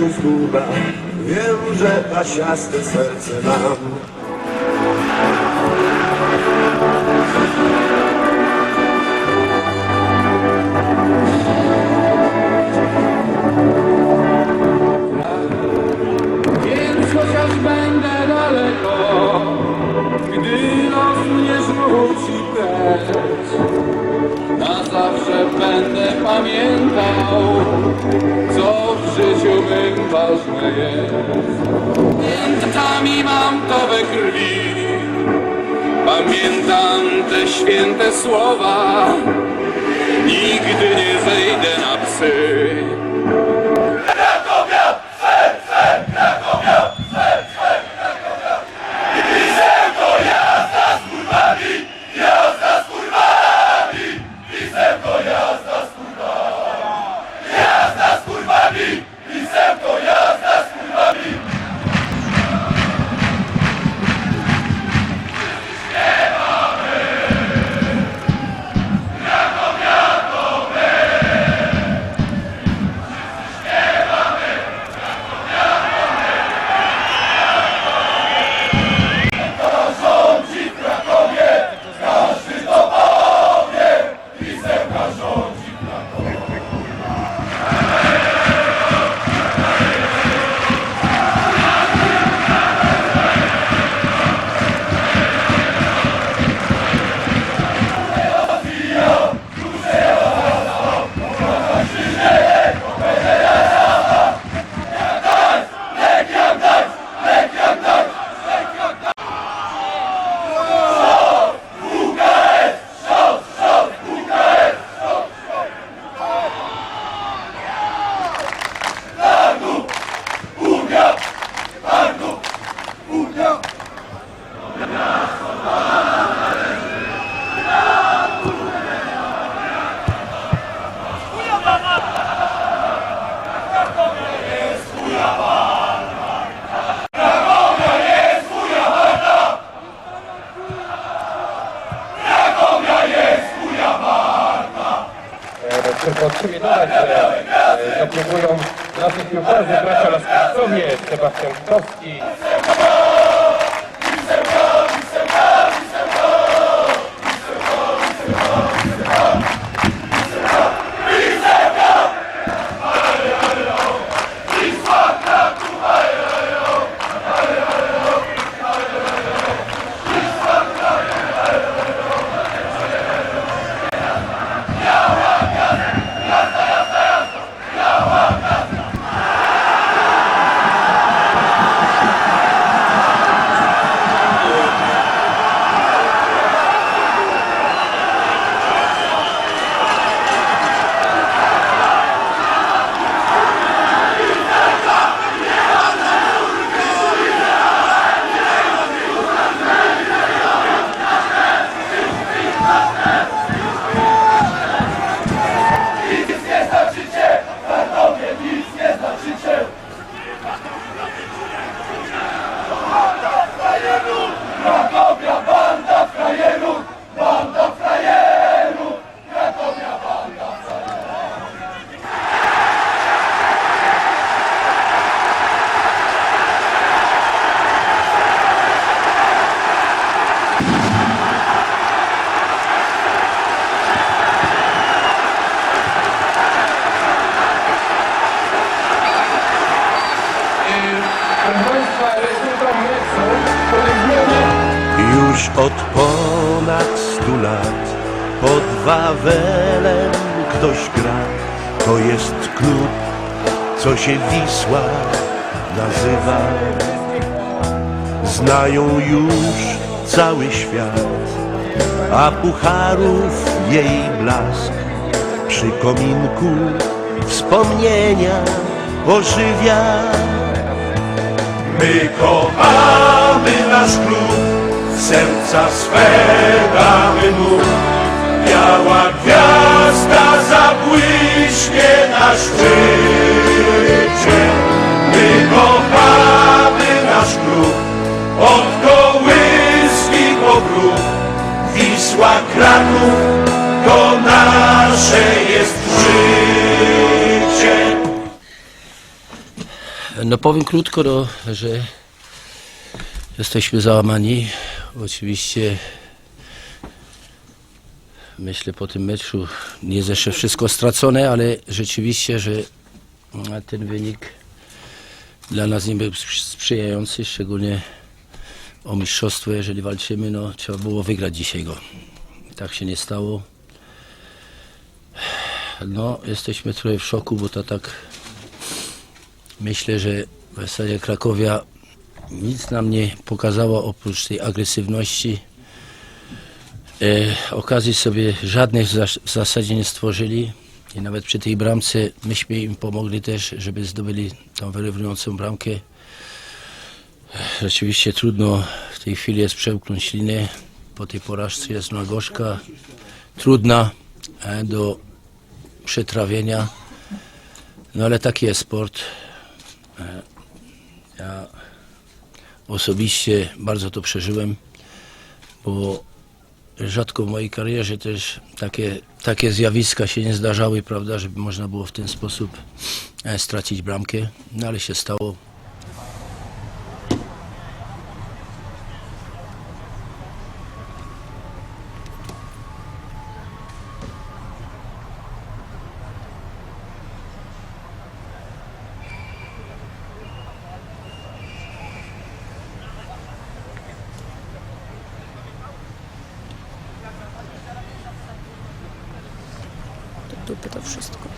tu zguba Wiem, że pasiaste serce mam. Więc chociaż będę daleko, gdy los mnie zrzuci precz, na zawsze będę pamiętał, co w życiu mym ważne jest. Pamiętam mam to we krwi, pamiętam te święte słowa, nigdy nie zejdę na psy. Dopingują naszych piłkarzy bracia Laskowcowie, Sebastian Kutowski, Już od ponad stu lat pod Wawelem ktoś gra. To jest klub, co się Wisła nazywa. Znają już cały świat, a pucharów jej blask przy kominku wspomnienia ożywia. My kochamy nasz klub, serca swe damy mu. Biała gwiazda zabłyśnie na szczycie. My kochamy nasz klub, od kołyski po grób. Wisła Kraków to nasze jest życie. No powiem krótko, no, że jesteśmy załamani. Oczywiście myślę po tym meczu nie jest jeszcze wszystko stracone, ale rzeczywiście, że ten wynik dla nas nie był sprz- sprzyjający, szczególnie o mistrzostwo, jeżeli walczymy, no trzeba było wygrać dzisiaj go. Tak się nie stało. No, jesteśmy trochę w szoku, bo to tak myślę, że w zasadzie Krakowia nic nam nie pokazała oprócz tej agresywności. E, okazji sobie żadnych w zas- w zasadzie nie stworzyli i nawet przy tej bramce myśmy im pomogli też, żeby zdobyli tą wyrównującą bramkę. Rzeczywiście trudno w tej chwili jest przełknąć linię. Po tej porażce jest ona gorzka, trudna e, do przetrawienia. No ale taki jest sport. E, Ja osobiście bardzo to przeżyłem, bo rzadko w mojej karierze też takie, takie zjawiska się nie zdarzały, prawda, żeby można było w ten sposób e, stracić bramkę, no ale się stało. Wszystko.